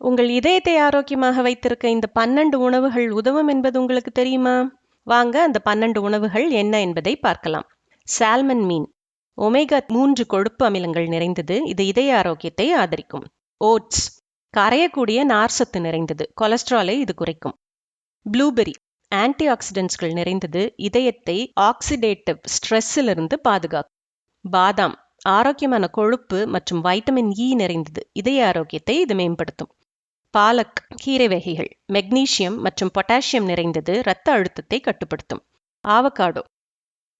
உங்கள் இதயத்தை ஆரோக்கியமாக வைத்திருக்க இந்த பன்னெண்டு உணவுகள் உதவும் என்பது உங்களுக்கு தெரியுமா? வாங்க அந்த பன்னெண்டு உணவுகள் என்ன என்பதை பார்க்கலாம். சால்மன் மீன். ஒமேகா மூன்று கொழுப்பு அமிலங்கள் நிறைந்தது. இது இதய ஆரோக்கியத்தை ஆதரிக்கும். ஓட்ஸ். கரையக்கூடிய நார்சத்து நிறைந்தது. கொலஸ்ட்ராலை இது குறைக்கும். ப்ளூபெரி. ஆன்டி ஆக்சிடென்ட்ஸ்கள் நிறைந்தது. இதயத்தை ஆக்சிடேட்டிவ் ஸ்ட்ரெஸ்ஸிலிருந்து பாதுகாக்கும். பாதாம். ஆரோக்கியமான கொழுப்பு மற்றும் வைட்டமின் இ நிறைந்தது. இதய ஆரோக்கியத்தை இது மேம்படுத்தும். பாலக் கீரை வகைகள் மெக்னீசியம் மற்றும் பொட்டாசியம் நிறைந்தது இரத்த அழுத்தத்தை கட்டுப்படுத்தும். ஆவகாடோ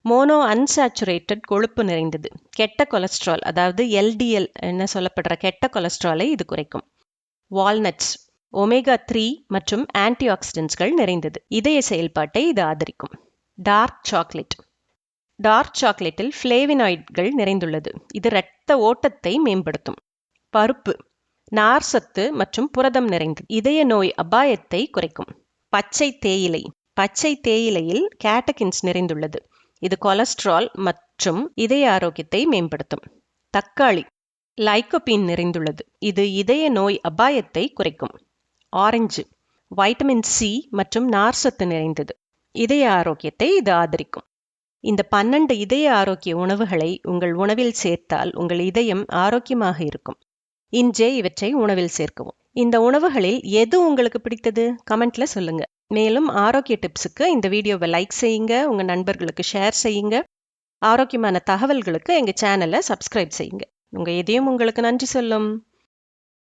மோனோ அன்சாச்சுரேட்டட் கொழுப்பு நிறைந்தது. கெட்ட கொலஸ்ட்ரால் அதாவது எல்டிஎல் என்ன சொல்லப்படுற கெட்ட கொலஸ்ட்ராலை இது குறைக்கும். வால்நட்ஸ் ஒமேகா த்ரீ மற்றும் ஆன்டி ஆக்சிடென்ட்ஸ்கள் நிறைந்தது. இதய செயல்பாட்டை இது ஆதரிக்கும். டார்க் சாக்லேட் டார்க் சாக்லேட்டில் ஃப்ளேவினாய்ட்கள் நிறைந்துள்ளது. இது இரத்த ஓட்டத்தை மேம்படுத்தும். பருப்பு நார் சத்து மற்றும் புரதம் நிறைந்தது இதய நோய் அபாயத்தை குறைக்கும். பச்சை தேயிலை. பச்சை தேயிலையில் கேட்டகின்ஸ் நிறைந்துள்ளது. இது கொலஸ்ட்ரால் மற்றும் இதய ஆரோக்கியத்தை மேம்படுத்தும். தக்காளி. லைக்கோபீன் நிறைந்துள்ளது. இது இதய நோய் அபாயத்தை குறைக்கும். ஆரஞ்சு. வைட்டமின் சி மற்றும் நார்சத்து நிறைந்தது. இதய ஆரோக்கியத்தை இது ஆதரிக்கும். இந்த பன்னெண்டு இதய ஆரோக்கிய உணவுகளை உங்கள் உணவில் சேர்த்தால் உங்கள் இதயம் ஆரோக்கியமாக இருக்கும். இன்றே இவற்றை உணவில் சேர்க்கவும். இந்த உணவுகளில் எது உங்களுக்கு பிடித்தது? கமெண்ட்ல சொல்லுங்க. மேலும் ஆரோக்கிய டிப்ஸுக்கு இந்த வீடியோவை லைக் செய்யுங்க உங்க நண்பர்களுக்கு ஷேர் செய்யுங்க ஆரோக்கியமான தகவல்களுக்கு எங்க சேனலை சப்ஸ்கிரைப் செய்யுங்க. உங்க இதயம் உங்களுக்கு நன்றி சொல்லும்.